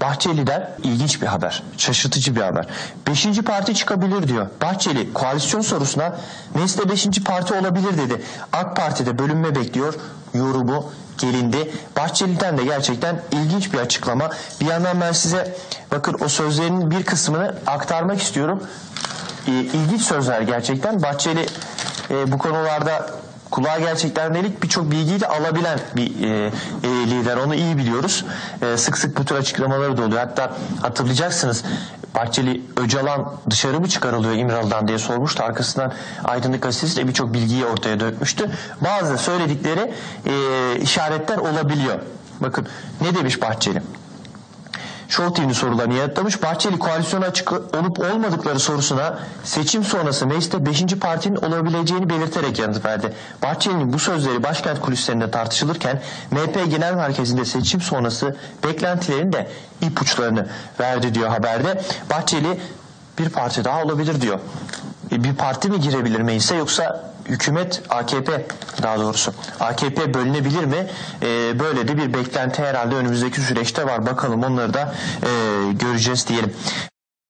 Bahçeli'den ilginç bir haber, şaşırtıcı bir haber. Beşinci parti çıkabilir diyor. Bahçeli koalisyon sorusuna mecliste beşinci parti olabilir dedi. AK Parti'de bölünme bekliyor yorumu gelindi. Bahçeli'den de gerçekten ilginç bir açıklama. Bir yandan ben size bakın o sözlerinin bir kısmını aktarmak istiyorum. İlginç sözler gerçekten. Bahçeli e, bu konularda kulağa gerçekten delik birçok bilgiyi de alabilen bir e, e, lider. Onu iyi biliyoruz. E, sık sık bu tür açıklamaları da oluyor. Hatta hatırlayacaksınız Bahçeli Öcalan dışarı mı çıkarılıyor İmralı'dan diye sormuştu. Arkasından Aydınlık Gazetesi de birçok bilgiyi ortaya dökmüştü. Bazı söyledikleri e, işaretler olabiliyor. Bakın ne demiş Bahçeli? Show TV'nin sorularını yanıtlamış. Bahçeli koalisyona açık olup olmadıkları sorusuna seçim sonrası mecliste 5. partinin olabileceğini belirterek yanıt verdi. Bahçeli'nin bu sözleri başkent kulislerinde tartışılırken MHP Genel Merkezi'nde seçim sonrası beklentilerin de ipuçlarını verdi diyor haberde. Bahçeli bir parti daha olabilir diyor. Bir parti mi girebilir meclise yoksa hükümet AKP daha doğrusu AKP bölünebilir mi? E, böyle de bir beklenti herhalde önümüzdeki süreçte var. Bakalım onları da e, göreceğiz diyelim.